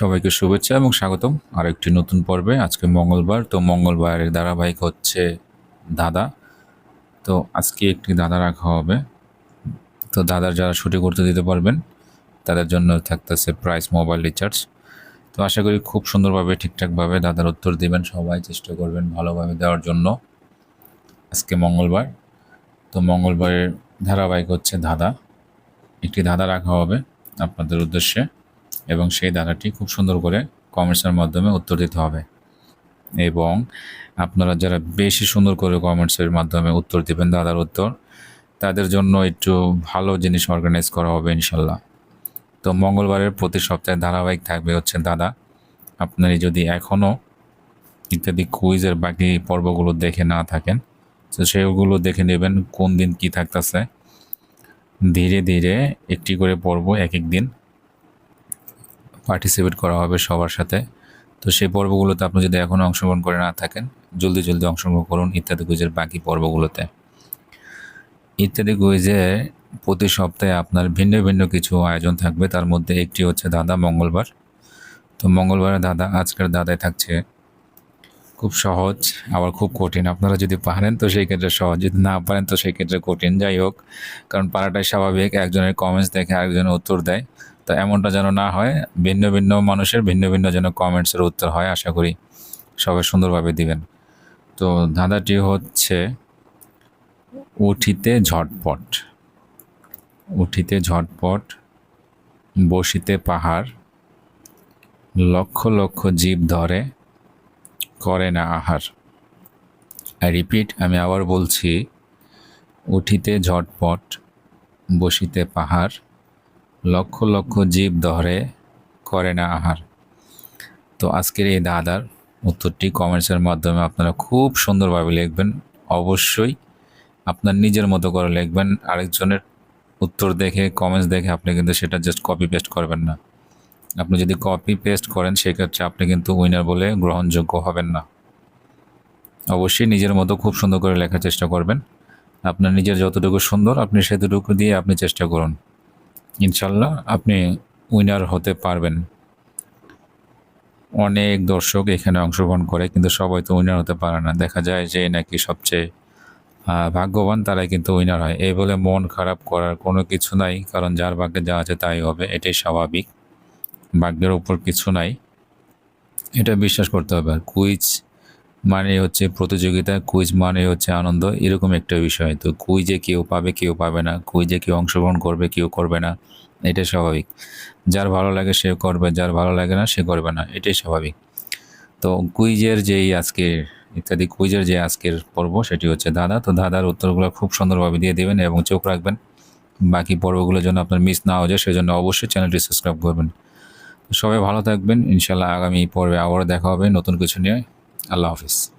সবাইকে শুভেচ্ছা এবং স্বাগতম। আরেকটি নতুন পর্বে আজকে মঙ্গলবার। তো মঙ্গলবারের ধারাবাহিক হচ্ছে দাদা। তো আজকে একটি দাদা রাখা হবে। তো দাদার যারা ছুটি করতে দিতে পারবেন, তাদের জন্য থাকতেছে প্রাইস মোবাইল রিচার্জ তো আশা করি খুব সুন্দরভাবে, ঠিকঠাকভাবে দাদার উত্তর দিবেন সবাই, চেষ্টা করবেন ভালোভাবে দেওয়ার জন্য। আজকে মঙ্গলবার। তো মঙ্গলবারের ধারাবাহিক হচ্ছে দাদা। একটি দাদা রাখা হবে আপনাদের উদ্দেশ্যে। এবং সেই দাদাটি খুব সুন্দর করে কমেন্টসের মাধ্যমে উত্তর দিতে হবে। এবং আপনারা যারা বেশি সুন্দর করে কমেন্টসের মাধ্যমে উত্তর দিবেন দাদার উত্তর, তাদের জন্য একটু ভালো জিনিস অর্গানাইজ করা হবে ইনশাল্লাহ। তো মঙ্গলবারের প্রতি সপ্তাহে ধারাবাহিক থাকবে হচ্ছে দাদা। আপনারা যদি এখনও ইত্যাদি কুইজের বাকি পর্বগুলো দেখে না থাকেন, তো সেগুলো দেখে নেবেন কোন দিন কি থাকতেছে। ধীরে ধীরে একটি করে পর্ব এক এক দিন পার্টিসিপেট করা হবে সবার সাথে। তো সেই পর্বগুলোতে আপনি যদি এখনও অংশগ্রহণ করে না থাকেন, জলদি জলদি অংশগ্রহণ করুন ইত্যাদি কুইজের বাকি পর্বগুলোতে। ইত্যাদি কুইজে প্রতি সপ্তাহে আপনার ভিন্ন ভিন্ন কিছু আয়োজন থাকবে। তার মধ্যে একটি হচ্ছে দাদা মঙ্গলবার। তো মঙ্গলবারে দাদা, আজকের দাদায় থাকছে। খুব সহজ, আবার খুব কঠিন। আপনারা যদি পারেন তো সেই ক্ষেত্রে সহজ, যদি না পারেন তো সেই ক্ষেত্রে কঠিন। যাই হোক, কারণ পারাটাই স্বাভাবিক। একজনের কমেন্টস দেখে আরেকজনের উত্তর দেয়। তো এমনটা যেন না হয়। ভিন্ন ভিন্ন মানুষের ভিন্ন ভিন্ন যেন কমেন্টসের উত্তর হয়, আশা করি সবাই সুন্দরভাবে দিবেন। তো ধাঁধাটি হচ্ছে, উঠিতে ঝটপট। উঠিতে ঝটপট, বসিতে পাহাড়, লক্ষ লক্ষ জীব ধরে, করে না আহার। আই রিপিট আমি আবার বলছি, উঠিতে ঝটপট, বসিতে পাহাড় লক্ষ লক্ষ জীব ধরে করে না আহার। তো আজকের এই দাদার উত্তরটি কমেন্টসের মাধ্যমে আপনারা খুব সুন্দরভাবে লিখবেন। অবশ্যই আপনার নিজের মতো করে লিখবেন। আরেকজনের উত্তর দেখে কমেন্টস দেখে আপনি কিন্তু সেটা জাস্ট কপি পেস্ট করবেন না। আপনি যদি কপি পেস্ট করেন, সেক্ষেত্রে আপনি কিন্তু উইনার বলে গ্রহণযোগ্য হবেন না। অবশ্যই নিজের মতো খুব সুন্দর করে লেখার চেষ্টা করবেন। আপনার নিজের যতটুকু সুন্দর, আপনি সেতটুকু দিয়ে আপনি চেষ্টা করুন। ইনশাল্লাহ আপনি উইনার হতে পারবেন। অনেক দর্শক এখানে অংশগ্রহণ করে, কিন্তু সবাই তো উইনার হতে পারে না। দেখা যায় যে নাকি সবচেয়ে ভাগ্যবান তারাই কিন্তু উইনার হয়। এই বলে মন খারাপ করার কোনো কিছু নাই, কারণ যার ভাগ্যে যা আছে তাই হবে, এটাই স্বাভাবিক। ভাগ্যের উপর কিছু নাই। এটা বিশ্বাস করতে হবে। আর কুইজ মানে হচ্ছে প্রতিযোগিতা কুইজ মানে হচ্ছে আনন্দ, এরকম একটা বিষয়। তো কুইজে কেউ পাবে কেউ পাবে না। কুইজে কেউ অংশগ্রহণ করবে, কেউ করবে না। এটাই স্বাভাবিক। যার ভালো লাগে সে করবে, যার ভালো লাগে না সে করবে না। এটাই স্বাভাবিক। তো কুইজের যেই আজকের ইত্যাদি কুইজের যে আজকের পর্ব, সেটি হচ্ছে দাদা তো দাদার উত্তরগুলো খুব সুন্দরভাবে দিয়ে দেবেন এবং চোখ রাখবেন। বাকি পর্বগুলোর জন্য আপনার মিস না হয়ে যায়, সেজন্য অবশ্যই চ্যানেলটি সাবস্ক্রাইব করবেন। সবাই ভালো থাকবেন। ইনশাল্লাহ আগামী পর্বে আবারও দেখা হবে নতুন কিছু নিয়ে। আল্লাহ হাফিজ।